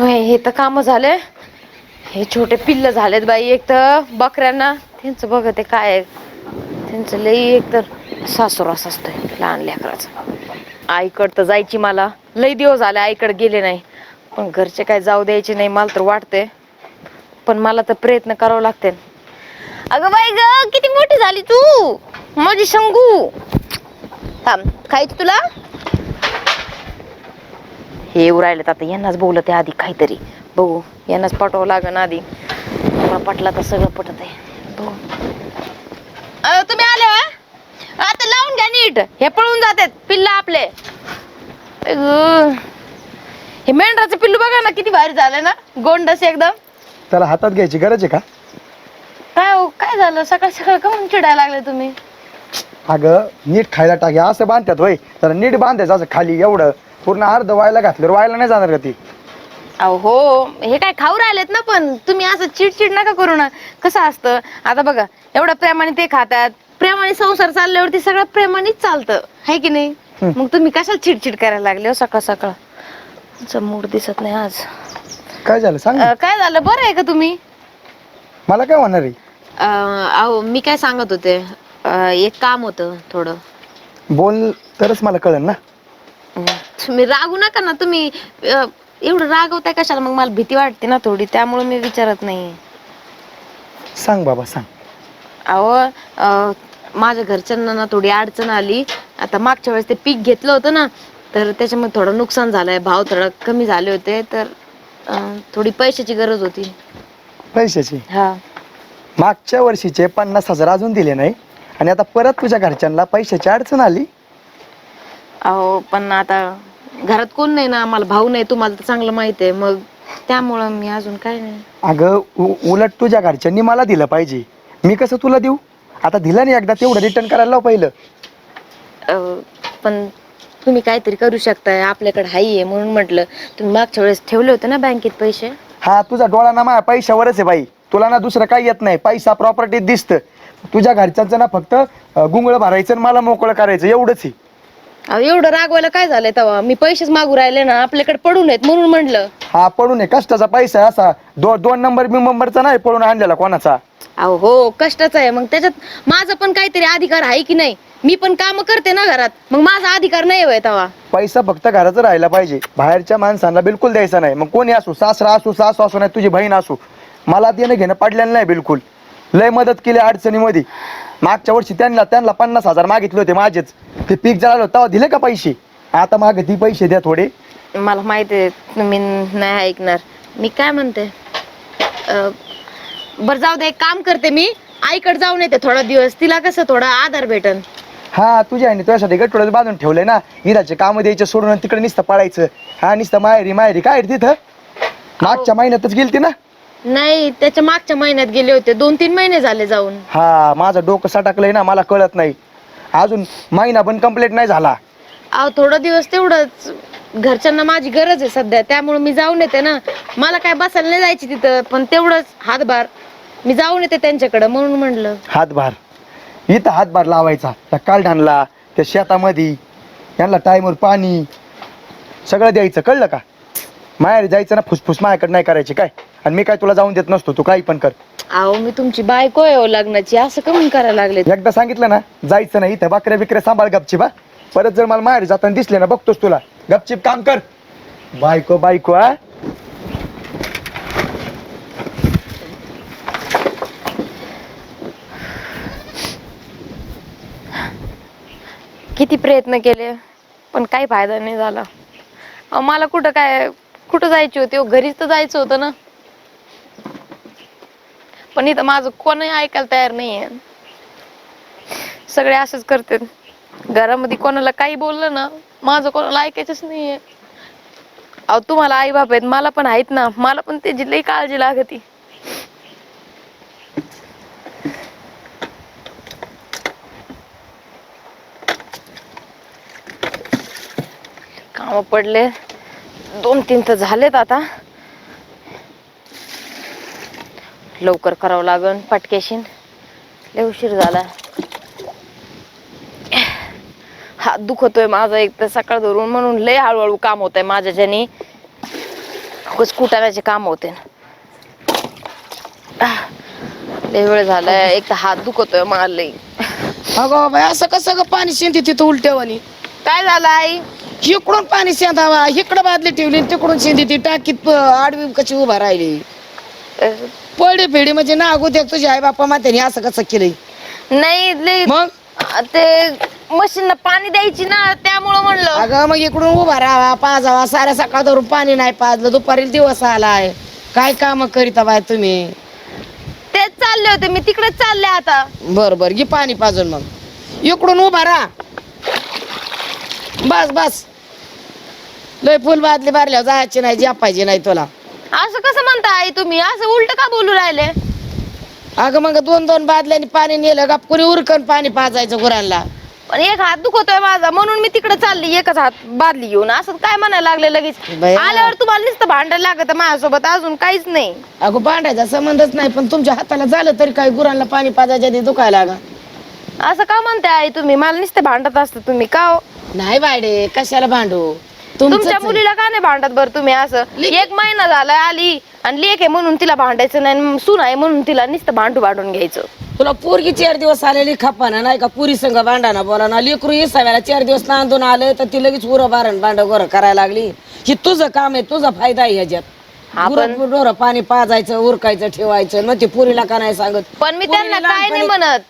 हे तर काम झाले हे छोटे पिल्ल झालेत बाई एक तर बकऱ्यांना. त्यांचं बघ ते काय त्यांचं लई एक तर सासूरास असतोय लहान लेकराचं. आईकड तर जायची मला. लई दिवस झाले आईकडे गेले नाही. पण घरचे काय जाऊ द्यायचे नाही मला तर वाटते पण मला तर प्रयत्न करावं लागते अगं बाई ग किती मोठी झाली तू. माझी शंगू. थांब खायची तुला? हे येऊ राहिलेत आता. यांनाच बोलत आहे आधी काहीतरी. बघू. यांनाच पटवावं लागन आधी. मला पटला तर सगळं पटत आहे. बघू. तुम्ही आले? आता लावून घ्या नीट. हे पळून जातात पिल्ल आपले. हे मेंढराचं पिल्लू बघा ना किती भारी झालं ना. गोंडस एकदम. त्याला हातात घ्यायची गरज आहे का? काय हो काय झालं? सकाळ सकाळ का म्हणून चिडायला लागले तुम्ही? अगं नीट खायला टाके असं बांधतात होय. तर नीट बांधायचं असं खाली एवढं. पूर्ण अर्ध व्हायला घातलं व्हायला नाही जाणार का ती? अहो हो. हे काय खाऊ राहिलेत ना पण. तुम्ही असं चिडचिड नका करू ना. कसं असतं? आता बघा एवढ्या प्रेमाने ते खातात. प्रेमाने संसार चालल्यावरती सगळं प्रेमानेच चालतं. आहे की नाही. मग तुम्ही कशाला चिडचिड करायला लागले हो सकाळ सकाळ? मूड दिसत नाही आज. काय झालं? सांग ना. अं, काय झालं? बरं आहे का तुम्ही? मला काय होणार आहे? अं, अहो मी काय सांगत होते. अं, एक काम होतं थोडं. बोल तरच मला कळेल ना. तुम्ही रागू नका ना तुम्ही अं, एवढं रागवताय कशाला? मग मला भीती वाटते ना थोडी त्यामुळे मी विचारत नाही. सांग बाबा सांग. अहो अं, माझ्या घरच्यांना ना थोडी अडचण आली. आता मागच्या वेळेस ते पीक घेतलं होतं ना तर त्याच्यामध्ये थोडं नुकसान झालंय. भाव थोडा कमी झाले होते तर अं, थोडी पैशाची गरज होती. पैशाची? हा. मागच्या वर्षीचे पन्नास हजार अजून दिले नाही. आणि आता परत तुझ्या घरच्यांना पैशाची अडचण आली? अहो पण आता घरात कोण नाही ना आम्हाला भाऊ नाही तुम्हाला तर चांगलं माहीत आहे. मग त्यामुळं मी अजून काय नाही. अगं उ- उलट तुझ्या घरच्यांनी मला दिलं पाहिजे. मी कसं तुला देऊ? आता दिलं नाही एकदा तेवढं रिटर्न करायला लाव पहिलं. अं, पण तुम्ही काहीतरी करू शकताय. आपल्याकडे हाई आहे म्हणून म्हटलं. तुम्ही मागच्या वेळेस ठेवले होते ना बँकेत पैसे? हा तुझा डोळा ना माझ्या पैशावरच आहे बाई. तुला ना दुसरं काही येत नाही. पैसा प्रॉपर्टीत दिसतं. तुझ्या घरच्यांचं ना फक्त गुंगळ भरायचं आणि मला मोकळं करायचं. एवढंच आहे. अहो एवढं रागवायला काय झालंय तेव्हा? मी पैसेच मागू राहिले ना आपल्याकडे पडून आहेत म्हणून म्हटलं हा पडून आहे. कष्टाचा पैसा आहे असा. दो दोन नंबर बिंबरचा नाही पडून आणलेला कोणाचा. अहो हो कष्टाचं आहे. मग त्याच्यात माझा पण काहीतरी अधिकार आहे की नाही? मी पण काम करते ना घरात. मग माझा अधिकार नाही होय तेव्हा. पैसा फक्त घराचा राहायला पाहिजे. बाहेरच्या माणसांना बिलकुल द्यायचा नाही. मग कोणी असू सासरा असू सासू असू नाही तुझी बहीण असू. मला देणं घेणं पडलेलं नाही बिलकुल. लय मदत केली अडचणीमध्ये. मागच्या वर्षी त्यांना त्यांना पन्नास हजार मागितले होते माझेच. ते पीक जळालं तेव्हा दिले का पैसे? आता माग ती पैसे द्या थोडे. मला माहिती आहे तुम्ही नाही ऐकणार. मी काय म्हणते? अं, बरं जाऊ दे एक काम करते मी. आईकडे जाऊन येते थोडा दिवस. तिला कसं थोडा आधार भेटन. हा तुझ्या आणि तुझ्यासाठी गटोडं बांधून ठेवलंय ना. हिराचे काम द्यायचे सोडून आणि तिकडे नुसतं पळायचं. हा नुसतं माहेरी माहेरी. काय रे तिथं? मागच्या महिन्यातच गेलती ना? नाही त्याच्या मागच्या महिन्यात गेले होते. दोन तीन महिने झाले जाऊन. हा माझं डोकं सटकलंय ना मला कळत नाही. अजून महिना पण कंप्लीट नाही झाला. अहो थोडा दिवस तेवढंच. घरच्यांना माझी गरज आहे सध्या. त्यामुळे मी जाऊन येते ना. मला काय बसायला नाही जायची तिथं पण तेवढंच हातभार. मी जाऊन येते त्यांच्याकडं म्हणून म्हणलं. हातभार. इथं हातभार लावायचा. त्या कालढाणला त्या शेतामध्ये. यांना टाईमवर पाणी. सगळं द्यायचं. कळलं का? माहेर जायचं ना फुसफुस माझ्याकडे नाही करायची काय? आणि मी काय तुला जाऊन देत नसतो तू काही पण कर. अहो मी तुमची बायको आहे हो लग्नाची. असं कमून करायला लागले एकदा सांगितलं ना जायचं नाही इथं बकऱ्या बिकऱ्या सांभाळ गपची बा. परत जर मला माहेर जाताना दिसले ना बघतोस तुला. गपचिप काम कर. बायको बायको हा. किती प्रयत्न केले पण काही फायदा नाही झाला. अहो, मला कुठं काय कुठं जायची होती हो, घरीच तर जायचं होतं ना. पण इथं माझं कोणही ऐकायला तयार नाहीये. सगळे असंच करते घरामध्ये कोणाला काही बोललं ना माझं कोणाला ऐकायचंच नाहीये. अहो तुम्हाला आई बाप आहेत मला पण आहेत ना. मला पण त्याची लई काळजी लागती. काम पडले. दोन तीन तर झालेत आता. लवकर करावं लागन पटकेशीन. लय उशीर झाला. हात दुखतोय माझा एक तर सकाळ धरून म्हणून लय हळूहळू काम होत आहे माझ्याच्यानी कुटाण्याचे काम होते. लय वेळ झालाय. एक तर हात दुखतोय मला लई अगं बाई असं कसं ग पाणी शेंदी तिथं उलट्यावानी? काय झालं आई? इकडून पाणी शेंदावा इकडं बादली ठेवली आणि तिकडून शेंदी ती टाकीत प- आडवी कशी उभा राहिली? पडे फेडी म्हणजे ना अगोदर तुझे आई बापा म्हातारी असं कसं केलंय? नाही लई मग? ते मशीनला पाणी द्यायची ना त्यामुळं म्हणलं. अगं मग इकडून उभा राहावा पाजावा. साऱ्या सकाळ धरून पाणी नाही पाजलं दुपारी दिवस आलाय. काय काम करीता बाय तुम्ही? तेच चालले होते मी तिकडेच चालले आता. बर बर घे पाणी पाजून मग. इकडून उभा राहा. बस बस. लय फुल बादली बारल्यावर जायची नाही जपायची नाही तुला. असं कसं म्हणता आई तुम्ही? असं उलट का बोलू राहिले? अगं मग दोन दोन बादल्याने पाणी नेलं का उरकन पाणी पाजायचं गुरांना. पण एक हात दुखतोय माझा म्हणून मी तिकडे चालली एकच हात बादली घेऊन. असं काय म्हणायला लागले लगेच. आल्यावर तुम्हाला नुसतं भांडायला लागत माझ्यासोबत अजून काहीच नाही. अगं भांडायचा संबंधच नाही पण तुमच्या हाताला झालं तरी काय गुरांना पाणी पाजायच्या आधी दुखायला लागा असं का म्हणताय आई तुम्ही? मला नुसतं भांडत असतं तुम्ही का हो? नाही बायडे कशाला भांडू? तुमच्या मुलीला का नाही भांडत बरं तुम्ही असं? लेक- एक महिना झालाय आली आणि लेख आहे म्हणून तिला भांडायचं नाही सून आहे म्हणून तिला नुसतं भांडू भांडून घ्यायचं. तुला पोरगी चार दिवस आलेली खपाना नाही का? पुरी संघ भांडाना बोला ना लेकरू येसाव्याला चार दिवस नांदून आलं तर ती लगेच उरं बारण भांड गोरं करायला लागली. ही तुझं काम आहे तुझा फायदा आहे ह्याच्यात. हा, पण- गुरं डोरं पाणी पाजायचं उरकायचं ठेवायचं मग ती पुरीला का नाही सांगत? पण मी त्यांना पोरीला काय नाही लहानपणी- म्हणत.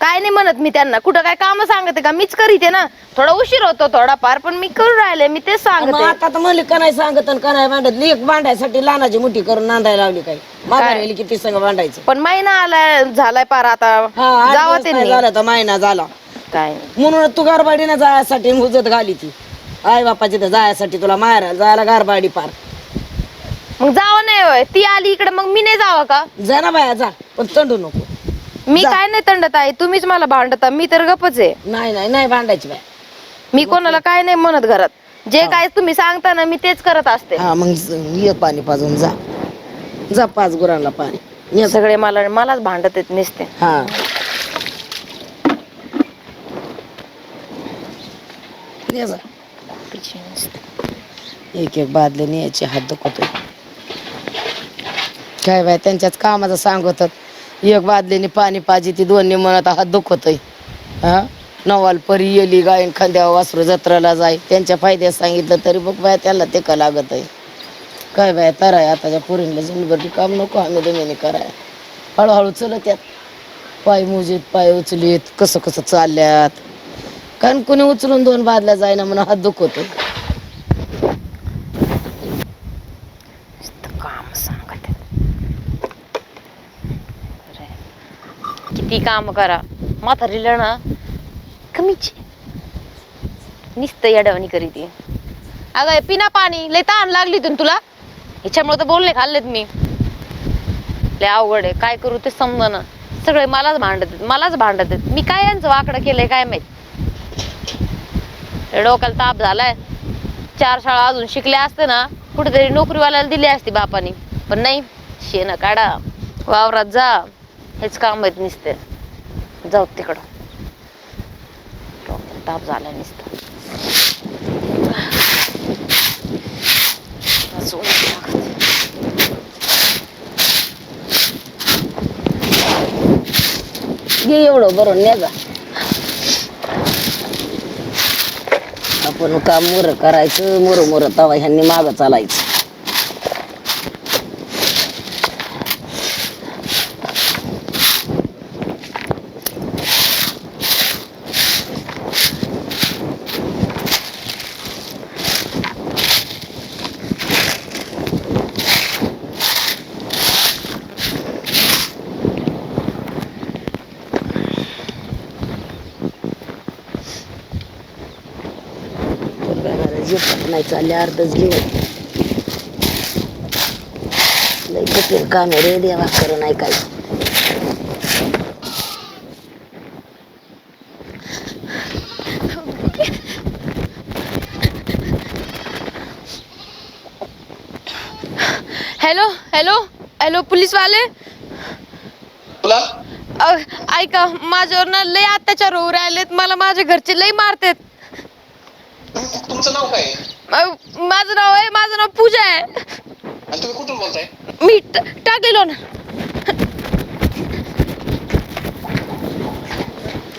काय नाही म्हणत मी त्यांना. कुठं काय काम सांगते का? मीच करीते ना. थोडा उशीर होतो थोडाफार पण मी करून राहिले मी तेच मग सांगते. आता तर म्हणले का नाही सांगत आणि का नाही भांडत? लेक भांडायसाठी लहानाची मुठी करून नांदायला लावली काय? माघारी किती संघ भांडायचं. पण महिना आलाय झालाय पार आता. हा आठ जावं दिवस नाही त्यांनी. झाला तर महिना झाला. काय? नाही. म्हणून तू गारबाडीनं जायसाठी हुजत घाली ती. आई बापाची तर जायसाठी तुला माहेर जायला गारबाडी पार. मग जावं नाही होय. ती आली इकडे मग मी नाही जावं का? जा ना बाया जा. पण तंडू नको. मी जा. काय नाही तंडत आहे तुम्हीच मला भांडता मी तर गपच आहे. नाही नाही नाही भांडायची बाय मी कोणाला काय नाही म्हणत घरात. जे काय तुम्ही सांगता ना मी तेच करत असते. हा मग ये पाणी पाजून जा. जा पाच गुरांना पाणी. ये. सगळे मला मलाच भांडत येत नसते. हा. ये जा. एक एक बादले न्यायचे हात दुखतोय. काय बाय त्यांच्याच कामाचं सांगतात. एक बादलीने पाणी पाहिजे ती दोन्ही म्हणत हात दुखतोय हा? नवाल परी येली गायन खांद्यावर वासरू जत्राला जाय. त्यांच्या फायद्यात सांगितलं तरी बघ बाया त्याला ते का लागत आहे काय बाया तराय आहे आताच्या पोरींना जिंदभर काम नको आम्ही दमेने कराय हळूहळू चलत यात पाय मुजीत पाय उचलीत कसं कसं चालल्यात. कारण कोणी उचलून दोन बादल्या जायना म्हणून हात दुखवतो काम सांगत किती काम करा. म्हातारीला ना कमीच निस्त येडवणी करी ती अगं पिना पाणी लय ताण लागली ना तुला? ह्याच्यामुळे तर बोलणे खाल्लेत मी. लय अवघड आहे. काय करू ते समजा सगळे मलाच भांडत मलाच भांडत मी काय यांचं वाकडं केलंय काय माहीत? डोक्याला ताप झालाय. चार शाळा अजून शिकल्या असते ना कुठेतरी नोकरीवाल्याला दिली असती बापानी. पण नाही शेण काढा. वावरात जा. हेच काम आहेत नुसते. जाऊ तिकडं. ताप झाला नुसतं. आज घे एवढं बरं ने जा. आपण काम मोर करायचं मोर मोर तवा ह्यांनी माग चालायचं. नाही चालले अर्धच घेऊन लय कठीण काम आहे रे देवा खरं नाही काय. हॅलो हॅलो हॅलो पोलीस वाले तुला अ, ऐका माझ्यावर ना लय अत्याचार होऊ राहिलेत. मला माझ्या घरचे लय मारतात. तुमचं नाव काय? माझं नाव आहे माझं नाव पूजा आहे. आणि ट- टाक दिलो ना.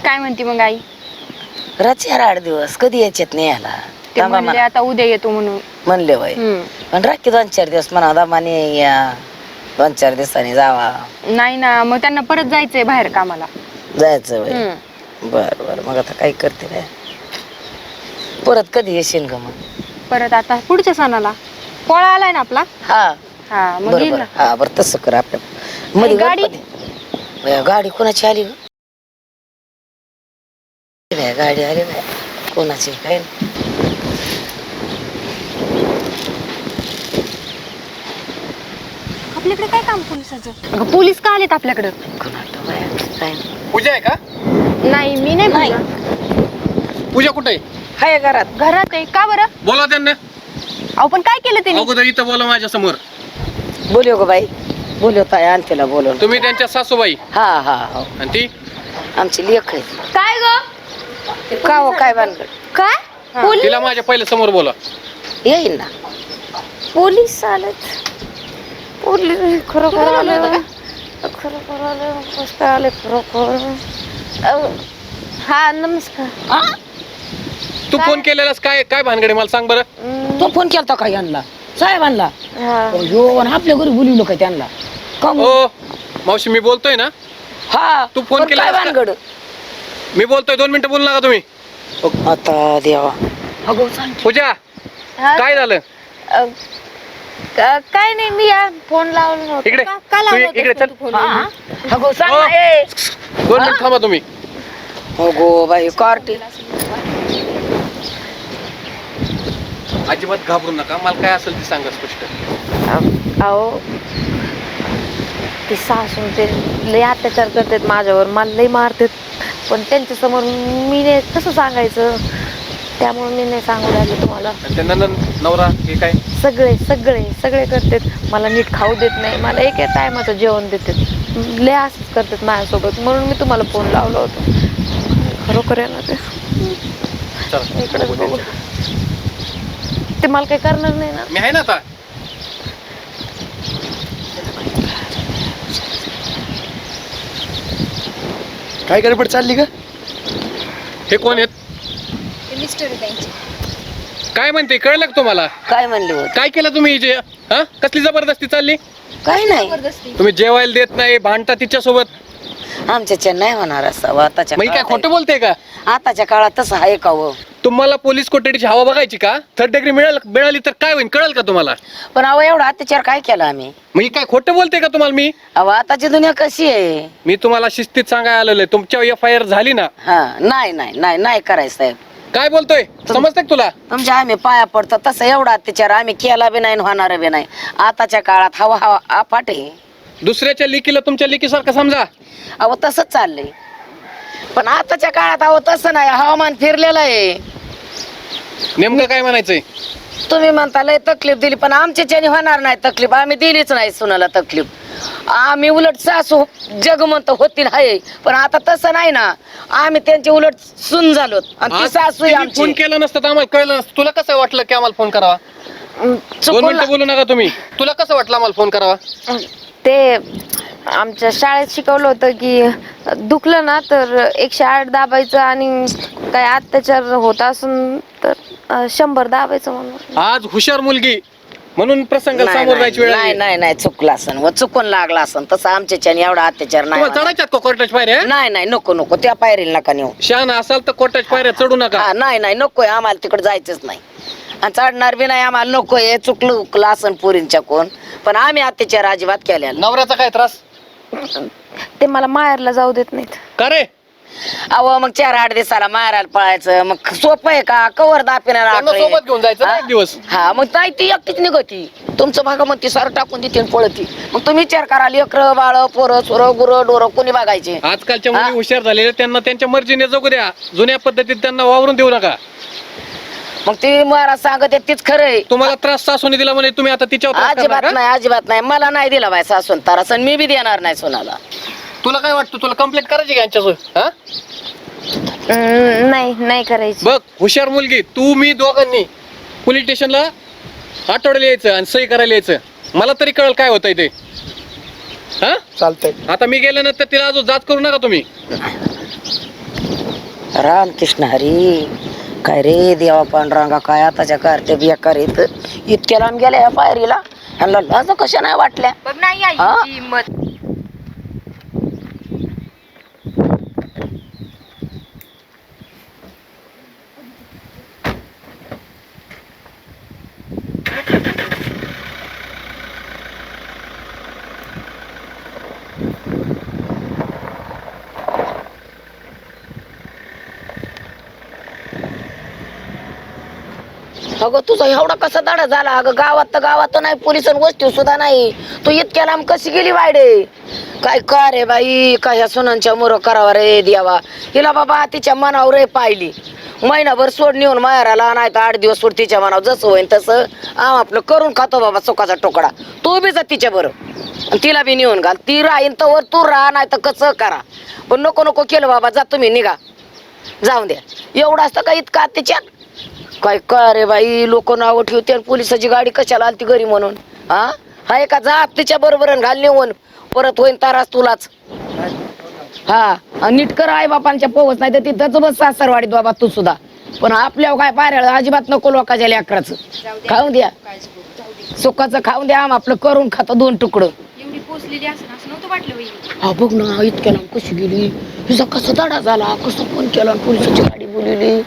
काय म्हणते मग आई? रात्री आठ दिवस कधी यायचेत नाही याला? ते म्हणले. आता उद्या येतो म्हणून. म्हणले वय. हम्म. पण राखी दोन चार दिवस म्हणा दामाने या दोन चार दिवसांनी जावा. नाही ना मग त्यांना परत जायचंय बाहेर कामाला. जायचं वय. हम्म. बर बर मग आता काय करते काय परत कधी येशील ग मग? परत आता पुढच्या सणाला. पोळा आलाय ना आपला? हा. हा मग बर येईल बर ना. हा बर तसं कर आपल्या. मध्ये गाडी? गाडी कोणाची आली ग? गाडी आली बाया. कोणाची? काय? नाही. आपल्याकडे काय काम पोलिसाचं? अगं पोलीस का आलेत आपल्याकडं? कोणाला बाया, काय? नाही. पूजा आहे का? नाही मी नाही नाही. बोलणार. पूजा कुठे आहे? हाय घरात. घरात आहे. का बरं? बोला त्यांना. अहो पण काय केलं त्यांनी अगोदर इथं बोला माझ्यासमोर बोलव ग बाई. बोलव ताई आण तिला बोलवून तुम्ही त्यांच्या सासूबाई. हा हा हो. आणि ती? आमची लेख आहे. काय ग? का हो काय भानगड? काय? पोलीस? तिला माझ्या पहिले समोर बोला. येईन ना. पोलीस आलेत. पोलीस खरोखर आले. खरोखर आले कसं आले खरोखर. अहो, हा नमस्कार. तू फोन केलेलास? काय काय भानगडे? मला सांग बरं. तो फोन केलता का यांना? साहेबांना हा. हो आणि आपल्या घरी बोलवलं का त्यांना? का मग? मावशी मी बोलतोय ना? हा तू फोन पण केला काय असता? भानगड? मी बोलतोय दोन मिनिटं बोलू नका तुम्ही. आता देवा. अगो सांग पूजा हा, काय झालं? अ, का- काय नाही मी या फोन लावलं नव्हतं. इकडे का- का तू लावलं इकडे चल. फोन? हा? अगो सांग. ना, ए. दोन मिनिट थांबा तुम्ही. अगो बाई कार्टी अजिबात घाबरू नका. मला काय असेल ते सांगा स्पष्ट. अहो ते सासून ते लय अत्याचार करतात माझ्यावर. मला लय मारतात. पण त्यांच्यासमोर मी नाही कसं सांगायचं? त्यामुळे मी नाही सांगू राहिले तुम्हाला. आणि त्यांना न- नवरा हे काय? सगळे सगळे सगळे करतात. मला नीट खाऊ देत नाही. मला एक टायमाचं जेवण देतात. लय असंच करतात माझ्यासोबत. म्हणून मी तुम्हाला फोन लावला होता. खरोखर आहे. ना ते चला इकडे बघू. ते मला काही करणार नाही ना. मी आहे ना आता. काय गडबड चालली का हे कोण आहेत? काय म्हणते कळलं का तुम्हाला? काय म्हणले होते? काय केलं तुम्ही जे हा? कसली जबरदस्ती चालली? काय नाही. तुम्ही जेवायला देत नाही भांडता तिच्यासोबत? आमच्या नाही होणार असं आताच्या ही काय काळात खोटं बोलते का. आताच्या काळात तसं आहे का हो? तुम्हाला पोलीस कोठडीची हवा बघायची का? थर्ड डिग्री मिळाल मिळाली तर काय होईल कळेल का तुम्हाला? पण अहो एवढा अत्याचार काय केला आम्ही? मग ही काय खोटं बोलते का तुम्हाला मी? अहो आताची दुनिया कशी आहे? मी तुम्हाला शिस्तीत सांगायला आलेलो आहे तुमच्या एफ आय आर झाली ना? हा नाही नाही नाही नाही करायचं साहेब. काय बोलतोय? समजतंय का तुला? तुमच्या आम्ही पाया पडतो तसं एवढा अत्याचार आम्ही केला बी नाही आणि होणार बी नाही. आताच्या काळात हवा हवा आपाट आहे. दुसऱ्याच्या लेकीला तुमच्या लेकीसारखं समजा. अहो तसंच चाललंय. पण आताच्या काळात अहो तसं नाही. हवामान फिरलेलं आहे. नेमकं काय म्हणायचंय? तुम्ही म्हणता लय तकलीफ दिली पण आमच्याच्याने होणार नाही तकलीफ. आम्ही दिलीच नाही सुनाला तकलीफ. आम्ही उलट सासू जगमंत होतील हाय. पण आता तसं नाही ना. आम्ही त्यांचे उलट सुन झालो आणि ती आज सासू आहे फोन आमची केला नसतं तर आम्हाला कळलं नसतं. तुला कसं वाटलं की आम्हाला फोन करावा? अं, दोन चुकून मिनिटं बोलू नका तुम्ही. तुला कसं वाटलं आम्हाला फोन करावा? ते आमच्या शाळेत शिकवलं होतं की दुखलं ना तर एकशे आठ दाबायचं आणि काय अत्याचार होत असून तर अं, शंभर दाबायचं म्हणून. आज हुशार मुलगी म्हणून प्रसंगाला नाही, सामोर जायची वेळ नाही आली. नाही नाही चुकला असन व चुकून लागला असन. तसं आमच्याच्याने एवढा अत्याचार नाही तुम्हाला होणार. चढायच्यात का कोर्टाच्या पायऱ्या? नाही नाही नको नको. त्या पायरीला नका नेऊ. शान असाल तर कोर्टाच्या पायऱ्या चढू नका. हा नाही नाही नकोय. आम्हाला तिकडे जायचंच नाही. आणि चढणार बी नाही आम्हाला नकोय चुकलं उकलं असन पुरींच्या कोण. पण आम्ही अत्याचार अजिबात केलेला नवऱ्याचा काय त्रास? ते मला माहेरला जाऊ देत नाहीत. का रे? अहो मग चार आठ दिवसाला मारायला पळायचं. मग सोपं आहे का? कवर दापिणार त्यांना सोबत घेऊन जायचं ना एक दिवस. हा मग नाही ती एकटीच निघती. तुमचं भागा मग ती सर टाकून देते आणि पळती. मग तुम्ही विचार करा लेकर बाळ पोरं सोरं गुरं डोरं कोणी बघायचे आजकालच्या हा? मुली हुशार झालेल्या त्यांना त्यांच्या मर्जीने जगू द्या. जुन्या पद्धतीत त्यांना वावरून देऊ नका. मग ती महाराज सांगत तीच खरं आहे. तुम्हाला त्रास सासूने दिला म्हणे तुम्ही आता तिच्यावर त्रास करणार अजिबात का? नाही अजिबात नाही. मला नाही दिला बाय सासून तारास आणि मी बी देणार नाही सोनाला. तुला काय वाटतं तुला कंप्लेंट करायची का यांच्यासोबत? हा? नाही नाही करायची. बघ हुशार मुलगी तू मी दोघांनी पोलीस स्टेशनला आठवड्याला यायचं आणि सही करायला यायचं. मला तरी कळलं काय होतंय ते. हा? चालतंय. आता मी गेल्यानंतर तिला अजून जाच करू नका तुम्ही. रामकृष्ण हरी. काय रे देवा पांडुरंगा काय आताच्या कारते बेकार येत इतक्या लांब गेल्या या पायरीला? ह्यांना लाज कशा नाही वाटल्या? बघ नाही हा? हिंमत अगं तुझा एवढा कसा दाडा झाला? अगं गावात तर गावात नाही पोलीस वस्ती सुद्धा नाही. तू इतक्या लांब कशी गेली वायडे? काय का रे बाई? काय ह्या सुनांच्या मोर करावा रे द्यावा हिला बाबा तिच्या मनावर रे पाहिली. महिनाभर सोड नेऊन माहेराला नाही तर आठ दिवस सोड तिच्या मनावर. जसं होईन तसं आम आपलं करून खातो बाबा सुखाचा टोकडा. तू बी जा तिच्या बरं. तिला बी नेऊन घाल. ती राहीन तर तू राहा नाही तर कसं करा. पण नको नको केलं बाबा. जा तुम्ही निघा. जाऊन द्या. एवढं असतं का इतका तिच्यात काय काय रे बाई लोक नाव ठेवते आणि पोलिसाची गाडी कशाला आलती घरी म्हणून? हा? हाय का जा तिच्या बरोबर घाल नेऊन परत होईन तारास तुलाच. हा आणि नीट कर आई बापांच्या पोवच नाही तर तिथंच बस सासरवाडीत बाबा तू सुद्धा. पण आपल्या काय पाऱ्याला अजिबात नको लोकांच्या लेकराचं खाऊन द्या. सुखाचं खाऊन द्या आम आपलं करून खातो दोन तुकडं. एवढी पोचलेली असं असं नव्हतं वाटलं बाई. हा बघ ना इतक्या लांब कशी गेली. हिचा कसा दाडा झाला कसं फोन केला आणि पोलिसाची गाडी बोलवली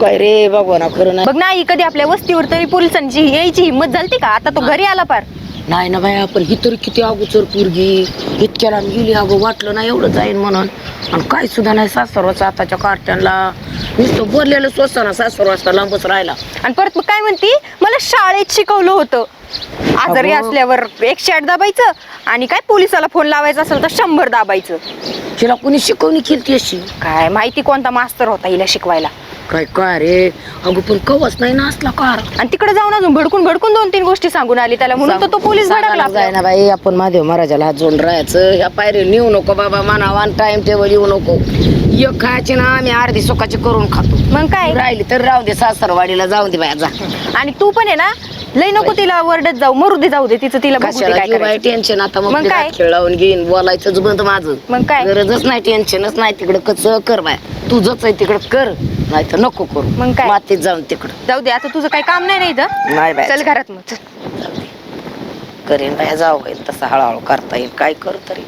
काय रे बाबा ना खरं नाही. बघ ना आई कधी आपल्या वस्तीवर तरी पोलिसांची यायची हिंमत झालती का? आता तो घरी आला पार नाही ना बाई आपण ही तरी किती अगोचर पोरगी. इतक्या लांब गेली अगो वाटलं ना एवढं जाईन म्हणून. आणि काय सुद्धा नाही सासरवाचा आताच्या कार्ट्यांना नुसतं बोललेलं स्वस्त ना सासर वाजता लांबच राहिला आणि परत मग काय म्हणती? मला शाळेत शिकवलं होतं. आजारी अगं. असल्यावर एकशे आठ दाबायचं आणि काय पोलिसाला फोन लावायचा असेल तर शंभर दाबायचं. तिला कोणी शिकवणी केली अशी? काय माहिती कोणता मास्तर होता हिला शिकवायला. काय काय रे? अगो पण कवच नाही ना असला कार. आणि तिकडे जाऊन अजून भडकून भडकून दोन तीन गोष्टी सांगून आली. त्याला म्हणून तर तो पोलीस भडकला जाय आपल्यावर. ना बाई आपण महादेव महाराजाला हात जोडून राहायचं. ह्या पायरी नेऊ नको बाबा वन टाइम टेबल येऊ नको. एक खायचे ना आम्ही अर्धी सुखाची करून खातो. मग काय? राहिली तर राहू दे सासरवाडीला जाऊ दे बाया जा. आणि तू पण आहे ना लय नको तिला वरडत जाऊ मरू दे जाऊ दे तिचं तिला बघू दे कशाला काय घेऊ बाई करायचं. टेन्शन आता मग काय? हात खेळ लावून घेईन बोलायचंच बंद माझं. मग काय? गरजच नाही टेन्शनच नाही तिकडं कसं कर बाय? तुझंच आहे तिकडं कर. नाही तर नको करू. मग काय? मातीत जाऊन तिकडं. जाऊ दे आता तुझं काही काम नाही ना इथं? नाही बाय चल घरात मग चल. करेन बाय जाऊ होईल तसं हळूहळू करता येईल. काय करू तरी.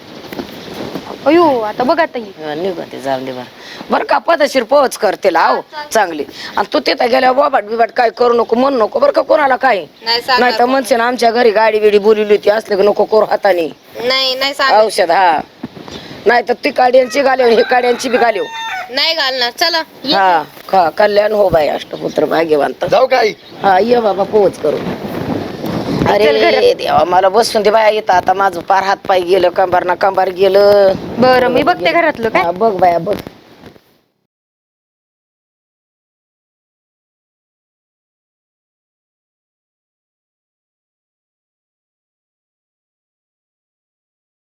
अयो आता बघ आता ही. निघते जाऊन दे बरं. बरं का पदशीर पोहोच कर तिला आहो चांगली. आणि तू तिथं गेल्या बोबाट बिबाट काय करू नको म्हणू नको. बरं का कोणाला काय? नाही तर म्हणશે ना आमच्या घरी गाडी बिडी बोलवली होती असले की नको करू हाताने. नाही नाही औषध हा. नाही तर ती काड्यांची घालेव ही काड्यांची बी घालेव. नाही घालणार. चला हा का कल्याण हो बाई अष्टपुत्र भाग्यवंत. जाऊ काय हा ये बाबा पोहोच करू. अरे देवा मला बसून दे बाया येतं आता माझं पार हात पाय गेलं कंबार ना कंबार गेलं. बरं मी बघते घरातलं काय? हा, बघ बाया बघ.